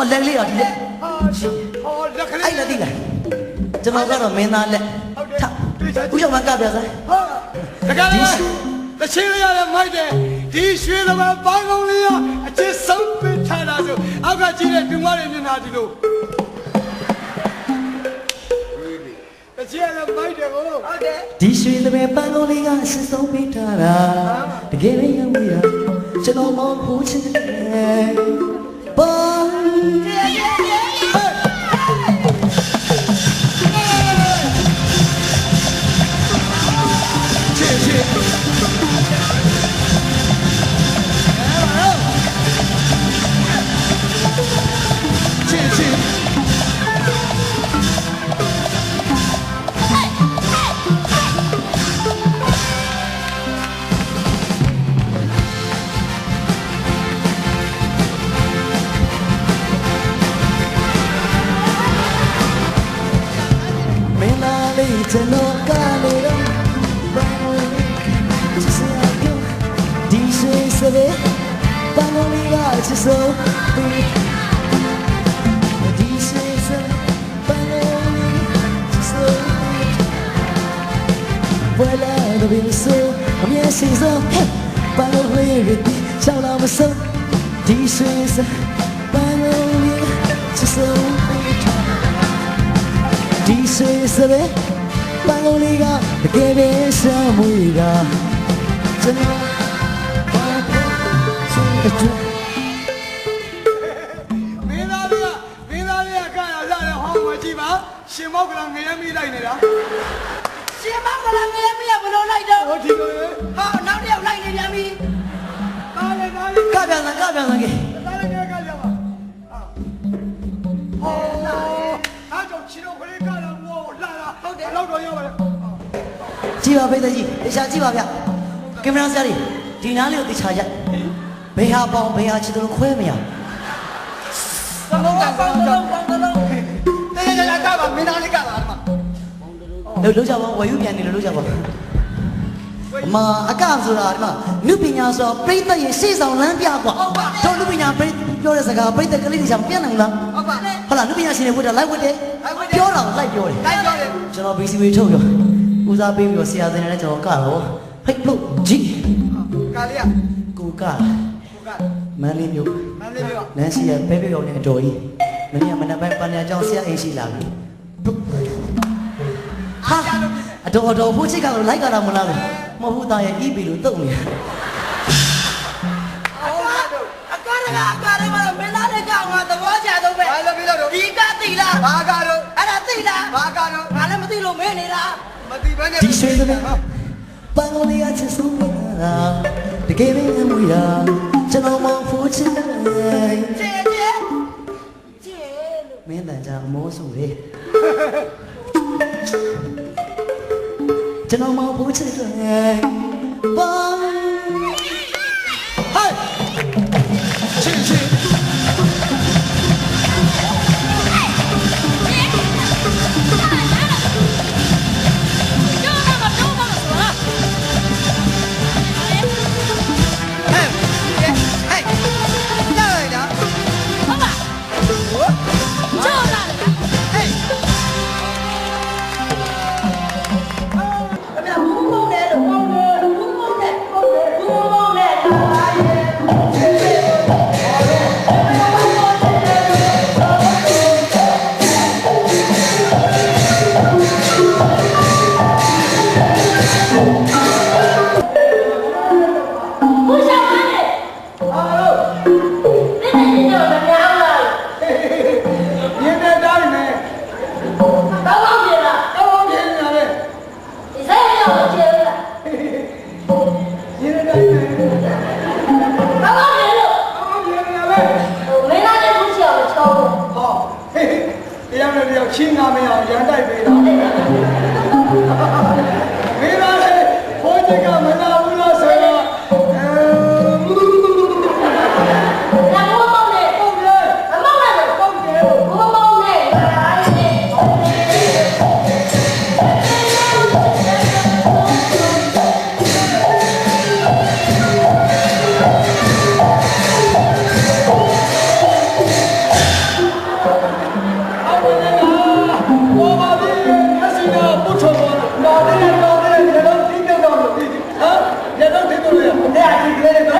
အော်လက်ကလေးတော့ဒီလက်ဟာဟောလက်ကလေးအဲ့လက်သိလားကျွန်တော်ကတော့မင်းသားလက်ထဦးရောက်မကပြစမ်းဟာတကယ်လေတချင်းလေးရတယ်မိုက်တယ်ဒီရွှေသမားပန်းကုန်းလေးကအချစ်ဆုံးပင်ထားတာဆိုအောက်ကကြည့်တဲ့ဒူမတွေမျက်နှာဒီလိုတချင်းလည်းမိုက်တယ်ကိုဟုတ်တယ်ဒီရွှေသမဲပန်းကုန်းလေးကအစစ်ဆုံးပေးထားတာတကယ်ပဲရောက်ရကျွန်တော်မောင်ဖို့ချင်တယ်ဘာ ချ သားလေးကျွန်တော်ကလေးတော့ဘာလို့ချစ်စရာပြောဒီရွှေစမဲပန်းကုန်းလေးကချစ်ဆုံးပေးဒီရွှေစမဲပန်းကုန်းလေးချစ်ဆုံး ပေး Vuela de beso, a mi ascenso, para los reyes, chao me son, dices, para los son, dices, para los liga, que besa muy ga, မင်းသားလေးကမင်းသားလေးကကရလာတယ်ဟောမကြည့်ပါရှင်မောက်ကလည်းငရဲမိလိုက်နေတာရှင်မကလည်းငယ်မရဘလို့လိုက်တော့ဟောဒီလိုလေဟာနောက်တစ်ယောက်လိုက်နေပြန်ပြီတားလေတားလေကပြန်စကပြန်စကေတားလေကကကြပါဟာဟောအားကြောင့်ချီတော့ခလေးကတော့ငေါလာ လာဟုတ်တယ်လောက်တော့ရောက်ပါလေကြည့်ပါဖိသက်ကြီးတခြားကြည့်ပါဗျကင်မရာဆရာကြီးဒီနားလေးကိုတခြားကြဘယ်ဟာပေါင်းဘယ်ဟာချစ်တယ်ခွဲမရသလုံးကပေါင်းသလုံးပေါင်းသလုံးတေးကြကြကြပါမင်းသားလေးကပါမှာလို့လို့ကြပါဝယ်ယူပြန်နေလို့လို့ကြပါအမအကဆိုတာဒီမှာနုပညာဆိုပြိတ္တရဲ့ရှေ့ဆောင်လမ်းပြကွာတို့နုပညာပြိပြောတဲ့စကားပြိတ္တကလေးတွေချမပြတ်နိုင်ဘူးလားဟုတ် ပါနဲ့ဟုတ်လားနုပညာရှင်တွေဝတ်တာလိုက်ဝတ်တယ်ပြောတာကိုလိုက်ပြောတယ်လိုက်ပြောတယ်ကျွန်တော် BC ဝေထုတ်ရောဦးစားပေးပြီးတော့ဆရာသင်တယ်ကျွန်တော်ကတော့ဖိတ်လို့ဂျီကာလေးကကိုကကိုကမန်းလေးမျိုးမန်းလေးပြောနန်းစီရပဲပဲရောက်နေအတော်ကြီးမနေ့ကမနက်ပိုင်းပန်းညာကျောင်းဆရာအိမ်ရှိလာပြီဟာအတော်အတော်ဖို့ချိတ်ကတော့လိုက်ကြတာမလားလို့မဟုတ်ဘူးသားရဲ့ EB လို့တုံနေအကားအကားကအကားတွေမှာမင်းသားတွေကငါသဘောကျတော့ပဲ ဘာလို့ပြောတော့ ဒီကတိလား ဘာကတော့အဲ့ဒါသိလားဘာကတော့ငါလည်းမသိလို့မင်းနေလားမတိဘဲနဲ့ဒီရွှေသမီးပန်းလုံးလေးအချစ်ဆုံးပါတကယ်ပဲမွေတာကျွန်တော်မဖို့ချင်တယ်ကျေကျေကျေလို့မင်းတန်ကြအမောဆိုလေကျွန်တော်မဖို့ချင်တယ်ဘာဟဲ့ နဲ့တယောက်ချင်းငါမရအောင်ရန်တိုက်ပေးတာမိသားစုဘုန်းကြီးက